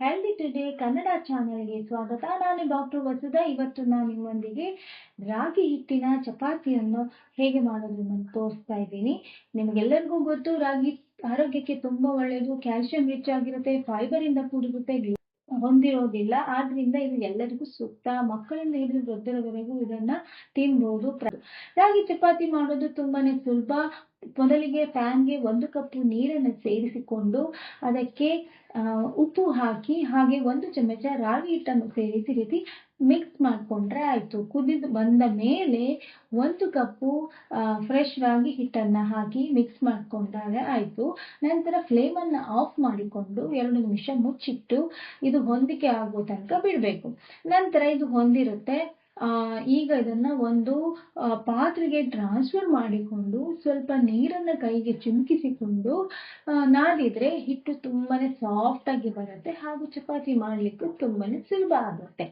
Healthy today Kannada ಚಾನೆಲ್ಗೆ ಸ್ವಾಗತ. ನಾನು ಡಾಕ್ಟರ್ ವಸುಧಾ ಇವತ್ತು ನಾನು ನಿಮ್ಮೊಂದಿಗೆ ರಾಗಿ ಹಿಟ್ಟಿನ ಚಪಾತಿಯನ್ನು ಹೇಗೆ ಮಾಡೋದು ತೋರಿಸ್ತಾ ಇದ್ದೀನಿ. ನಿಮಗೆಲ್ಲರಿಗೂ ಗೊತ್ತು, ರಾಗಿ ಆರೋಗ್ಯಕ್ಕೆ ತುಂಬಾ ಒಳ್ಳೆಯದು ಕ್ಯಾಲ್ಸಿಯಂ ಹೆಚ್ಚಾಗಿರುತ್ತೆ ಫೈಬರ್ ಇಂದ ಕೂಡಿರುತ್ತೆ ಹೊಂದಿರೋದಿಲ್ಲ. ಆದ್ರಿಂದ ಇದು ಎಲ್ಲರಿಗೂ ಸೂಕ್ತ. ಮಕ್ಕಳಿಂದ ಹಿಡಿದು ದೊಡ್ಡರವರೆಗೂ ಇದನ್ನ ತಿನ್ಬಹುದು ರಾಗಿ ಚಪಾತಿ ಮಾಡೋದು ತುಂಬಾನೇ ಸುಲಭ. ಮೊದಲಿಗೆ ಪ್ಯಾನ್ಗೆ ಒಂದು ಕಪ್ ನೀರನ್ನು ಸೇರಿಸಿಕೊಂಡು ಅದಕ್ಕೆ ಉಪ್ಪು ಹಾಕಿ ಹಾಗೆ ಒಂದು ಚಮಚ ರಾಗಿ ಹಿಟ್ಟನ್ನು ಸೇರಿಸಿ ರೀತಿ ಮಿಕ್ಸ್ ಮಾಡಿಕೊಂಡ್ರೆ ಆಯಿತು. ಕುದಿದು ಬಂದ ಮೇಲೆ ಒಂದು ಕಪ್ಪು ಫ್ರೆಶ್ ರಾಗಿ ಹಿಟ್ಟನ್ನು ಹಾಕಿ ಮಿಕ್ಸ್ ಮಾಡಿಕೊಂಡಾಗ ಆಯಿತು. ನಂತರ ಫ್ಲೇಮನ್ನು ಆಫ್ ಮಾಡಿಕೊಂಡು ಎರಡು ನಿಮಿಷ ಮುಚ್ಚಿಟ್ಟು ಇದು ಹೊಂದಿಕೆ ಆಗೋ ತನಕ ಬಿಡಬೇಕು. ನಂತರ ಇದು ಹೊಂದಿರುತ್ತೆ. ಈಗ ಇದನ್ನ ಒಂದು ಪಾತ್ರೆಗೆ ಟ್ರಾನ್ಸ್ಫರ್ ಮಾಡಿಕೊಂಡು ಸ್ವಲ್ಪ ನೀರನ್ನ ಕೈಗೆ ಚಿಮುಕಿಸಿಕೊಂಡು ನಾದಿದ್ರೆ ಹಿಟ್ಟು ತುಂಬಾನೇ ಸಾಫ್ಟ್ ಆಗಿ ಬರುತ್ತೆ ಹಾಗೂ ಚಪಾತಿ ಮಾಡ್ಲಿಕ್ಕೂ ತುಂಬಾನೇ ಸುಲಭ ಆಗುತ್ತೆ.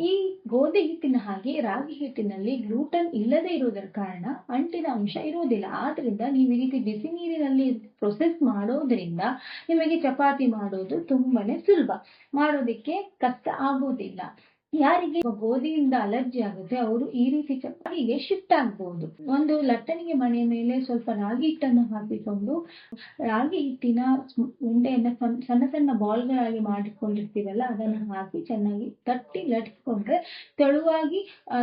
ಈ ಗೋಧಿ ಹಿಟ್ಟಿನ ಹಾಗೆ ರಾಗಿ ಹಿಟ್ಟಿನಲ್ಲಿ ಗ್ಲೂಟನ್ ಇಲ್ಲದೆ ಇರುವುದರ ಕಾರಣ ಅಂಟಿನ ಅಂಶ ಇರುವುದಿಲ್ಲ. ಆದ್ರಿಂದ ನೀವು ಈ ರೀತಿ ಬಿಸಿ ನೀರಿನಲ್ಲಿ ಪ್ರೊಸೆಸ್ ಮಾಡೋದ್ರಿಂದ ನಿಮಗೆ ಚಪಾತಿ ಮಾಡೋದು ತುಂಬಾನೇ ಸುಲಭ. ಮಾಡೋದಿಕ್ಕೆ ಕಷ್ಟ ಆಗೋದಿಲ್ಲ ಯಾರಿಗೆ ಗೋಧಿಯಿಂದ ಅಲರ್ಜಿ ಆಗುತ್ತೆ, ಅವರು ಈ ರೀತಿ ಚಪಾತಿಗೆ ಶಿಫ್ಟ್ ಆಗಬಹುದು ಒಂದು ಲಟ್ಟಣಿಗೆ ಮನೆ ಮೇಲೆ ಸ್ವಲ್ಪ ರಾಗಿ ಹಿಟ್ಟನ್ನು ಹಾಕಿಕೊಂಡು, ರಾಗಿ ಹಿಟ್ಟಿನ ಉಂಡೆಯನ್ನ ಸಣ್ಣ ಸಣ್ಣ ಬಾಲ್ಗಳಾಗಿ ಮಾಡಿಕೊಂಡಿರ್ತೀವಲ್ಲ, ಅದನ್ನ ಹಾಕಿ ಚೆನ್ನಾಗಿ ತಟ್ಟಿ ಲಟ್ಸ್ಕೊಂಡ್ರೆ ತೆಳುವಾಗಿ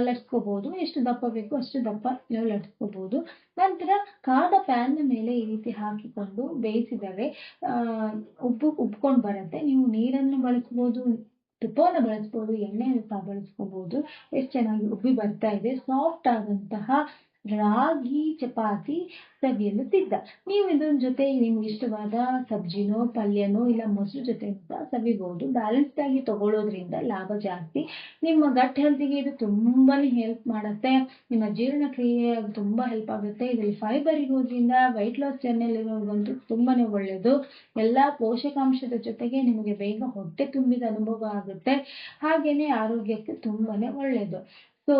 ಲಟ್ಕೋಬಹುದು ಎಷ್ಟು ದಪ್ಪ ಬೇಕು ಅಷ್ಟು ದಪ್ಪ ನೀವು ಲಟ್ಕೋಬಹುದು ನಂತರ ಕಾದ ಪ್ಯಾನ್ ಮೇಲೆ ಈ ರೀತಿ ಹಾಕಿಕೊಂಡು ಬೇಯಿಸಿದರೆ ಉಬ್ಬು, ಉಬ್ಕೊಂಡು ಬರುತ್ತೆ. ನೀವು ನೀರನ್ನು ಬಳಸಬಹುದು ತುಪ್ಪವನ್ನು ಬಳಸ್ಬೋದು, ಎಣ್ಣೆಯನ್ನು ಸಹ ಬಳಸ್ಕೋಬಹುದು ಎಷ್ಟು ಚೆನ್ನಾಗಿ ಉಬ್ಬಿ ಬರ್ತಾ ಇದೆ. ಸಾಫ್ಟ್ ಆದಂತಹ ರಾಗಿ ಚಪಾತಿ ಸವಿಯಲು ಸಿದ್ಧ. ನೀವು ಇದರ ಜೊತೆ ನಿಮ್ಗೆ ಇಷ್ಟವಾದ ಸಬ್ಜಿನೋ, ಪಲ್ಯನೋ, ಇಲ್ಲ ಮೊಸರು ಜೊತೆ ಸಹ ಸವಿಬಹುದು ಬ್ಯಾಲೆನ್ಸ್ಡ್ ಆಗಿ ತಗೊಳ್ಳೋದ್ರಿಂದ ಲಾಭ ಜಾಸ್ತಿ. ನಿಮ್ಮ ಗಟ್ ಹೆಲ್ತಿಗೆ ಇದು ತುಂಬಾನೇ ಹೆಲ್ಪ್ ಮಾಡುತ್ತೆ. ನಿಮ್ಮ ಜೀರ್ಣಕ್ರಿಯೆ ತುಂಬಾ ಹೆಲ್ಪ್ ಆಗುತ್ತೆ. ಇದರಲ್ಲಿ ಫೈಬರ್ ಇರೋದ್ರಿಂದ ವೈಟ್ ಲಾಸ್ ಜರ್ನಲ್ ಇರೋದಂತೂ ತುಂಬಾನೇ ಒಳ್ಳೆಯದು ಎಲ್ಲಾ ಪೋಷಕಾಂಶದ ಜೊತೆಗೆ ನಿಮಗೆ ಬೇಗ ಹೊಟ್ಟೆ ತುಂಬಿದ ಅನುಭವ ಆಗುತ್ತೆ. ಹಾಗೇನೇ ಆರೋಗ್ಯಕ್ಕೆ ತುಂಬಾನೇ ಒಳ್ಳೆಯದು ಸೊ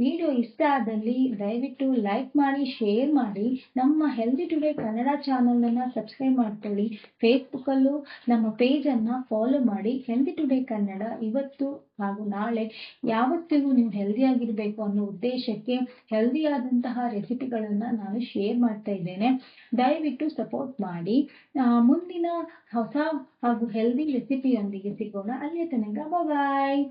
ವಿಡಿಯೋ ಇಷ್ಟ ಆದಲ್ಲಿ ದಯವಿಟ್ಟು ಲೈಕ್ ಮಾಡಿ ಶೇರ್ ಮಾಡಿ. ನಮ್ಮ ಹೆಲ್ದಿ ಟುಡೇ ಕನ್ನಡ ಚಾನಲನ್ನು ಸಬ್ಸ್ಕ್ರೈಬ್ ಮಾಡ್ಕೊಳ್ಳಿ. ಫೇಸ್ಬುಕ್ಕಲ್ಲೂ ನಮ್ಮ ಪೇಜನ್ನು ಫಾಲೋ ಮಾಡಿ. ಹೆಲ್ದಿ ಟುಡೇ ಕನ್ನಡ ಇವತ್ತು ಹಾಗೂ ನಾಳೆ ಯಾವತ್ತಿಗೂ ನೀವು ಹೆಲ್ದಿ ಆಗಿರಬೇಕು ಅನ್ನೋ ಉದ್ದೇಶಕ್ಕೆ ಹೆಲ್ದಿ ಆದಂತಹ ರೆಸಿಪಿಗಳನ್ನು ನಾನು ಶೇರ್ ಮಾಡ್ತಾ ಇದ್ದೇನೆ. ದಯವಿಟ್ಟು ಸಪೋರ್ಟ್ ಮಾಡಿ. ಮುಂದಿನ ಹೊಸ ಹಾಗೂ ಹೆಲ್ದಿ ರೆಸಿಪಿಯೊಂದಿಗೆ ಸಿಗೋಣ. ಅಲ್ಲಿಯ ತನಕ ಬಾಯ್